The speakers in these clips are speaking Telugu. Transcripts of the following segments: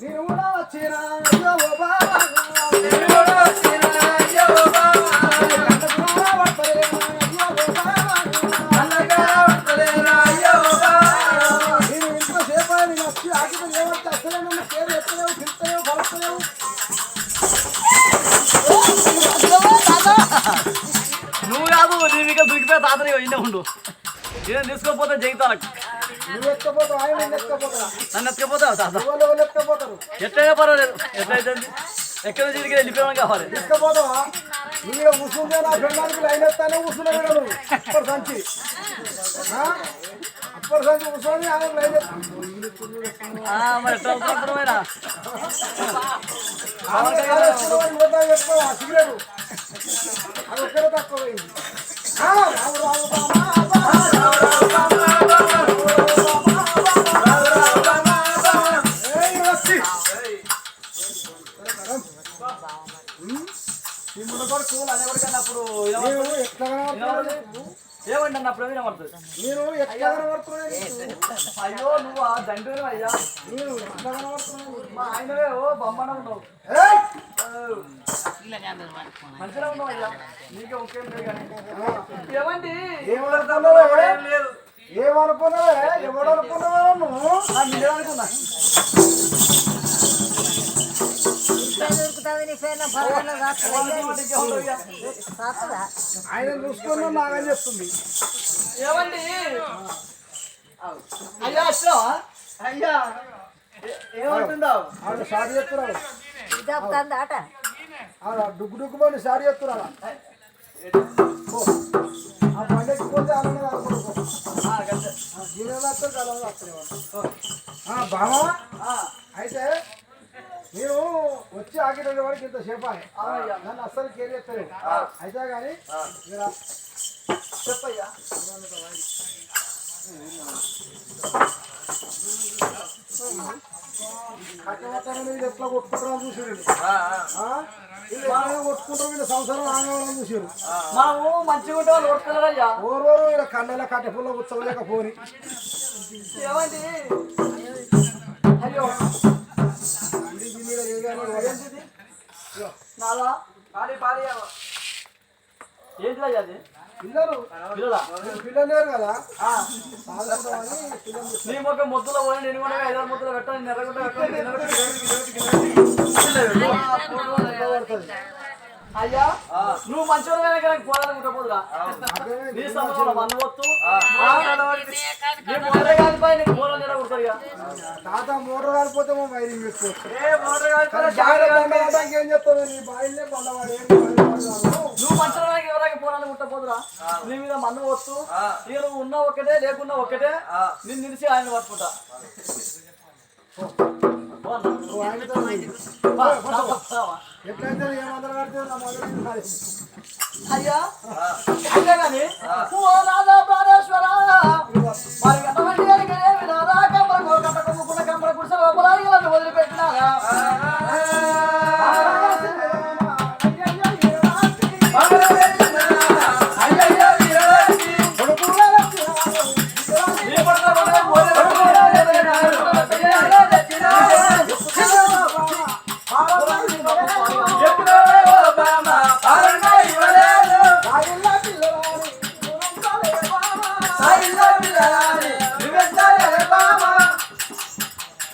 నేను కూడా వచ్చిన? ఎత్తుకపోతావు తాత ఎట్లయినా పర్వాలేదు. ఎట్లయితే ఎక్కడ నుంచి వెళ్ళిపోవడం కావాలి. ఎత్తపోతావా నువ్వు కూర్చుంటే నా పెళ్ళానికి లైన్ ఎత్తానే కూడా నువ్వు. అప్పటి సంచి? అప్పటి సంచి కూర్చొని ఆయన లైన్ మరి ఎట్లా అనుకుంటున్నావురా? సిగరెట్. అది ఒక్కడే తక్కువ రావు రావు. ఏమండి అన్నప్పుడు వినబడుతుంది నేను ఎట్లా నీకు? అయ్యో నువ్వు ఆ దండ్రి అయ్యా. నేను ఎట్లా నీకు? మా ఆయనవే ఓ బొమ్మన ఉన్నావు! మంచిగా ఉన్నావు అయ్యా. నీకే కానీ. ఏమండి? ఏమనుకున్నావే? ఏమనుకున్నావే? ఎవడు అనుకున్నావే నువ్వు? ఆ, మీరేమనుకున్నా ఆయన చూసుకున్నా నాగని చెప్తుంది. ఏమండి? అయ్యా అసలు? అయ్యా. ఏ- ఏమంటున్నావు? ఆడ సాడి చెప్తున్నాడు. ఇది అవుతుంది ఆట? ఆడ డుగ్గు డుగ్గు పడి సాడి చెప్తున్నాడు ఆ పండగకి పోతే అలానే అనుకుంటున్నాడు ఆ, గంతే. జీవనం వస్తారు కదా వస్తారు బావా? ఆ, అయితే నేను వచ్చి ఆగిన వాడికి ఇంత. అవునయ్యా. నన్ను అస్సలు కేర్ చేస్తలేదు. అయితే కానీ చెప్పయ్యా. కట్టబట్టని ఎట్లా కొట్టుకుంటారో చూసారు కొట్టుకుంటారో వీళ్ళ సంవత్సరం ఆగవాలని చూసారు మనము మంచిగా ఉంటే వాళ్ళు ఓడుతున్నారయ్యా ఓరోరు వీళ్ళ కన్నెల కట్టెపుల్ల కూర్చోలేక పోని ఏమండి? పిల్లలు? పిల్లలా పిల్లలు లేరు కదా నీ మొక్క ముద్దులో పోయి నేను కూడా ఐదారు ముద్దులు పెట్టాను నెరగుంట పెట్టాను పడుతుంది అయ్యా నువ్వు మంచిగా పోదురా. నీ నీ కాలిపోయి నీకు మూల నెల కుడతారు ఇక. తాత మోటార్ కాలిపోతే మా వైరింగ్ పెట్టుకోవచ్చు ఏ మోటార్ ఏం చెప్తావు? నీ బాయిల్నే బండవాడు ఏం నువ్వు మంచిగా ఎవరైనా పోరాని ముట్టపోదురా నీ మీద మన్ను వస్తు ఇక నువ్వు ఉన్నా లేకున్నా ఒక్కటే నిన్ను నిలిచి ఆయన పట్టుకుంటా. అన్న. నువ్వు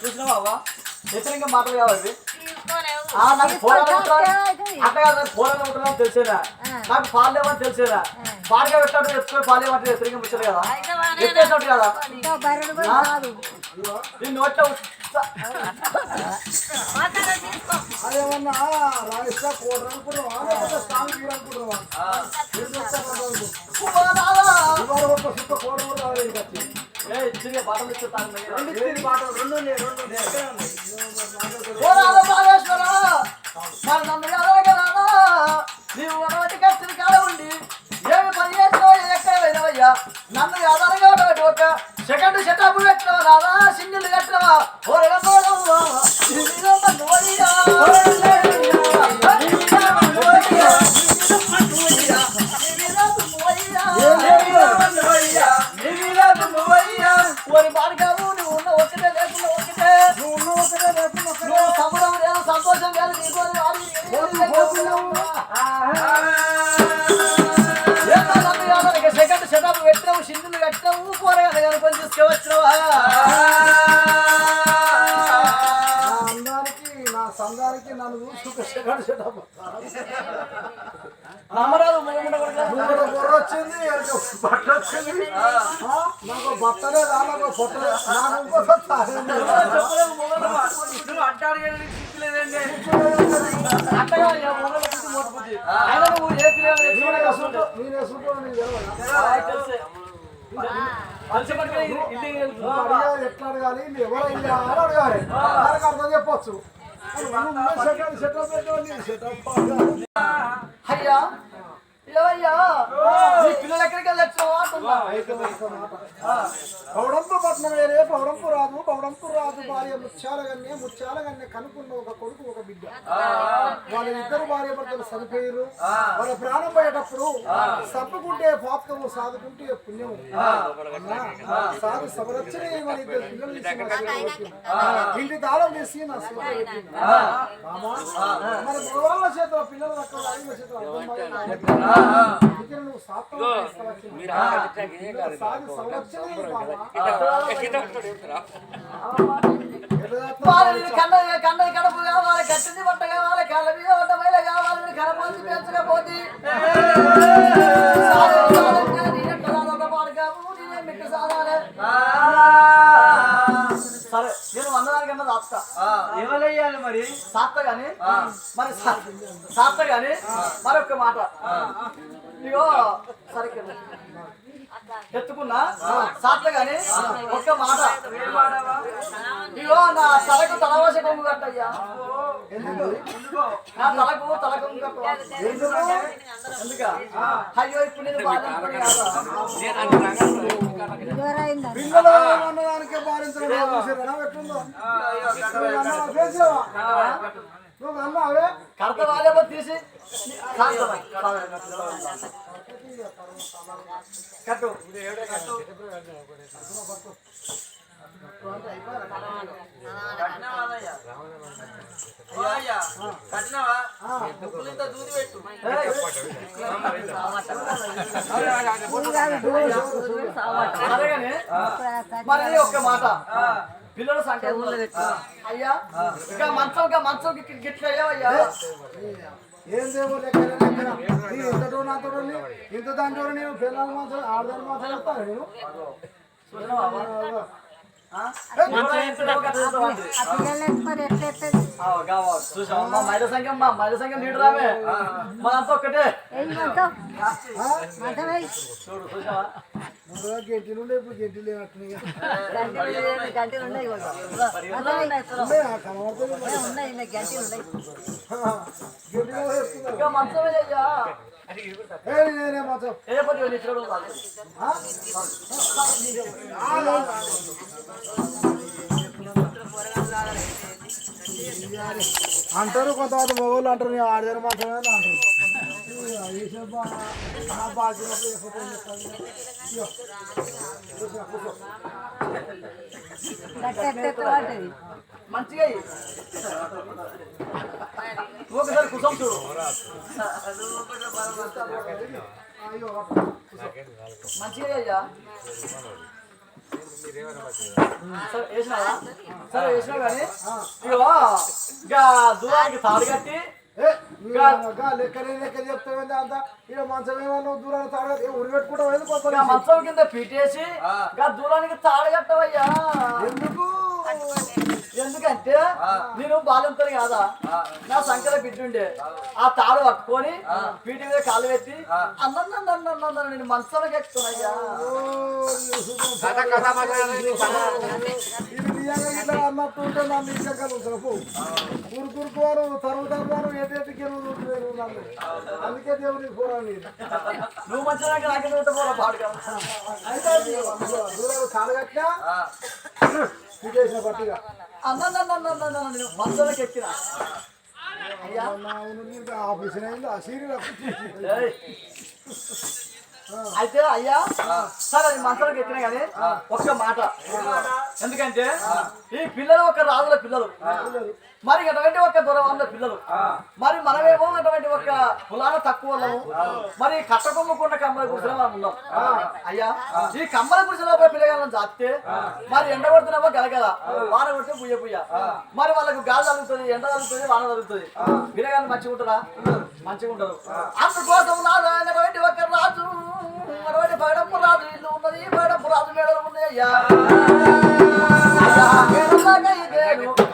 చూసినావా హెచ్చరిక మాటలు కావాలి ఆ, నాకు ఉంటుందా? అట్లా కాదు తెలిసేదా నాకు పాలు లేవని తెలిసేదా పాలుగా పెట్టాడు ఎత్తుకొని పాలు ఏమంటే ముచ్చదు కదా ఎత్తేసినట్టు కదా ఇంకా నీ నోట్లో అదేమన్నా రాయిస్తా కోటర్ అనుకున్నావా లేకపోతే స్ట్రాంగ్ బాటలు ఇస్తే తాను దగ్గర. ఏంటి పాటలు? రెండు రెండు వచ్చింది బట్ట వచ్చింది. ఆ, నాకు బట్టలే రా నాకు పొట్టలే ఇంకోసారి అడ్డాడికి అట్టగా మోసపోతుంది. అయినా నువ్వు ఏ పిల్లలు నేను ఎట్లా అడగాలి? ఎవరు అడగాలి? అర్థం చెప్పొచ్చు. సెటప్ సెటప్ అయ్యా పౌడంపు పట్నం వేరే పౌడంపు రాదు పౌడంపు రాదు భార్య ముత్యాలగన్నే ముత్యాలగన్నే కనుక్కున్న ఒక కొడుకు ఒక బిడ్డ. వాళ్ళ ఇద్దరు భార్య భర్తలు చనిపోయారు వాళ్ళ ప్రాణం పోయేటప్పుడు తప్పుకుంటే పాపకము సాదుకుంటే పుణ్యము. అన్నా, సాధు సమరక్షణ మన ఇద్దరు పిల్లలు. ఇంటి తాళం చేసి నా. మామా, మరి మగవాళ్ళ చేతిలో పిల్లల రకాల చేతిలో అర్థం అందుకే నువ్వు కడుపు కావాలి కట్టింది బట్ట కావాలి కళ్ళ మీద బట్ట మైల కావాలి మీరు పెంచకపోతే దాస్తా ఏమలయ్యాలి మరి? సాత్త గాని మరి సా- సాత్త గాని మరొక మాట. ఇగో సరే. ఎత్తుకున్నా? సాత్త గాని ఒక్క మాట. ఇగో నా తలకు తలవాస కొంగు కట్టయ్యా. నా తలకు తల కొంగు కట్టు ఎందుక? అయ్యో ఇప్పుడు నేను అన్నదానికే చూసారా? ఎట్లుందో నువ్వు అన్న వేసావా? నువ్వు అన్న అవే? కడత వాళ్ళేమో తీసి. కట్టు. మరి ఒక్క మాట. పిల్లల సంఖ్య అయ్యా ఇంకా మంచం ఇంకా మంచం గిట్ల- గిట్ల అయ్యావయ్యా. ఏం దేవో లెక్క ఇంతటో నాతో ఇంత దాంట్లో నేను పిల్లలు మాత్రం ఆడదాని మాత్రం చెప్తాను నేను? మహిళ సంఘం మహిళ సంఘం లీడర్ ఆమె. మనంతా ఒక్కటే. చూడు చూసావా? ముందుగా గెంటి నుండి ఇప్పుడు గెంటి లేనట్టున్నాయి. గంటలు గంటలు ఉన్నాయి ఉన్నాయి ఉన్నాయి గంటలు ఉన్నాయి. అంటారు కొంతమంది మగవాళ్ళు అంటారు నేను ఆడదాని మాత్రమే అంటారు మంచిగా ఒకసారి కుసం చూడు మంచిగా అయ్యా. సరే కానీ ఇగో ఇంకా దూరానికి తాడు కట్టి మంచం కింద పీటేసి దూరానికి తాడు కట్టవయ్యా. ఎందుకు? ఎందుకంటే నేను బాలింతని కాదా? నా సంఖ్యల బిడ్డుండే. ఆ. తాడు పట్టుకొని పీటి మీద కాలు పెట్టి అన్న నేను మంచంలోకి ఎక్కుతున్నాయ్యా అన్నట్టు ఉంటే కూరుకోరు తరువు ఎటు నన్ను అందుకే దేవుడికి పోరాడు నేను నువ్వు మంచిగా నాకే పోరా పాడు కదా అయితే కాలగట్టినా పీటేసిన పట్టిగా అన్న నేను మంచంలోకి ఎక్కినా అవును ఆఫీస్ అయింది ఆ సీరియల్. అయితే అయ్యా సరే అది మనసులోకి ఎక్కినా కానీ ఒక్క మాట. ఎందుకంటే ఈ పిల్లలు ఒక రాజుల పిల్లలు. మరి అటువంటి ఒక దూరం పిల్లలు. మరి మనమేమో అటువంటి ఒక కులాన తక్కువ మరి కట్టకొమ్మకున్న కమ్మల గుడిసెలో మనం ఉన్నాం. అయ్యా ఈ కమ్మల గుడిసెలో పిల్లగాలను జాస్తే మరి ఎండ కొడుతున్నామో గలగల? వాన కొడితే పుయ్య పుయ్య. మరి వాళ్ళకు గాలి తగ్గుతుంది ఎండ తగ్గుతుంది వాన తగ్గుతుంది పిల్లగాళ్ళు మంచిగా ఉంటారా? మంచిగా ఉంటారు. అందుకోసం నాడు అటువంటి ఒక రాజు పగడపు రాజు ఇల్లు ఉన్నది పగడపు రాజు మేడలు ఉన్నాయి అయ్యా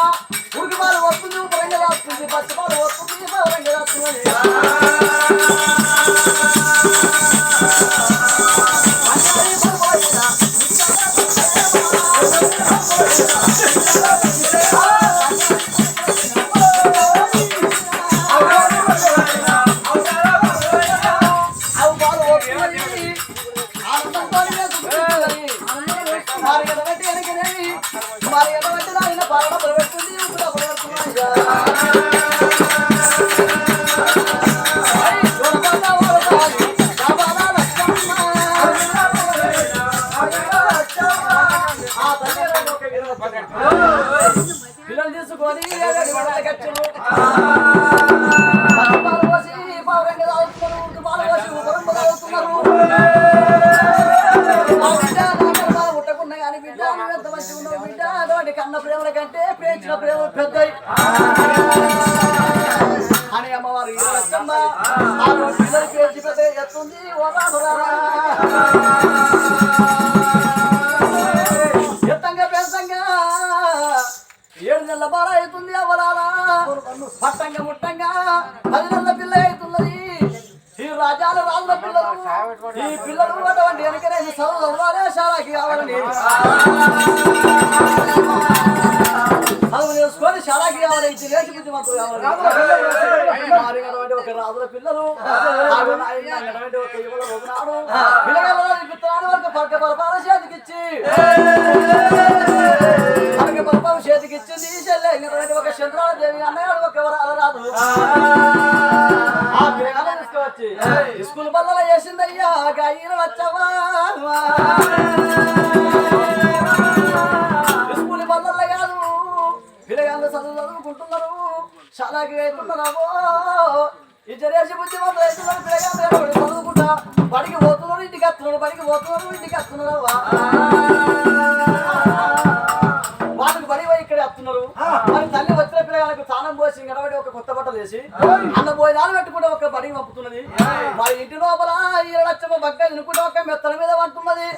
వచ్చమ్మ ఉరికి పాలు వస్తుంది పరంగా వస్తుంది పచ్చి పాలు వస్తుంది పరంగా వస్తుంది బిడ్డ కన్న ప్రేమల కంటే ప్రేమించిన ప్రేమ పెద్ద. అని అమ్మవారు పిల్లలు పేర్చి పెద్ద ఎత్తుంది. ఎత్తంగా పెద్దంగా ఏడు నెలల బాల అవుతుంది అవలాలా పట్టంగా ముట్టంగా. పది నెలల పిల్ల అవుతున్నది. ఈ రాజాల రాజుల పిల్లలు ఈ పిల్లలు అటువంటి వెనకనే ఈ చదువు చదవాలే శాలకి కావాలని ఒక రాజుల పిల్లలు ఒక యువల రోజునాడు పిల్లగాళ్ళ పిత్తనాడు వరకు పక్క పరపాల చేతికిచ్చి చెల్లె ఒక చంద్రాల దేవి నాకు అవుతున్నావో ఈ జరేసి బుద్ధి మాత్రం రైతులను పిల్లగా చదువుకుంటా. బడికి పోతున్నారు ఇంటికి వస్తున్నాడు బడికి పోతున్నారు ఇంటికి వస్తున్నారవ్వా వాళ్ళకి బడి పోయి ఇక్కడే వస్తున్నారు. మరి తల్లి వచ్చిన పిల్లగాలకు స్నానం పోసి గడబడి ఒక కొత్త బట్టలు వేసి అన్న పోయి దాన్ని పెట్టుకుంటే ఒక బడికి పంపుతున్నది. మరి ఇంటి లోపల ఈ లక్షమ బగ్గ తినుకుంటే ఒక మెత్తల మీద పంటున్నది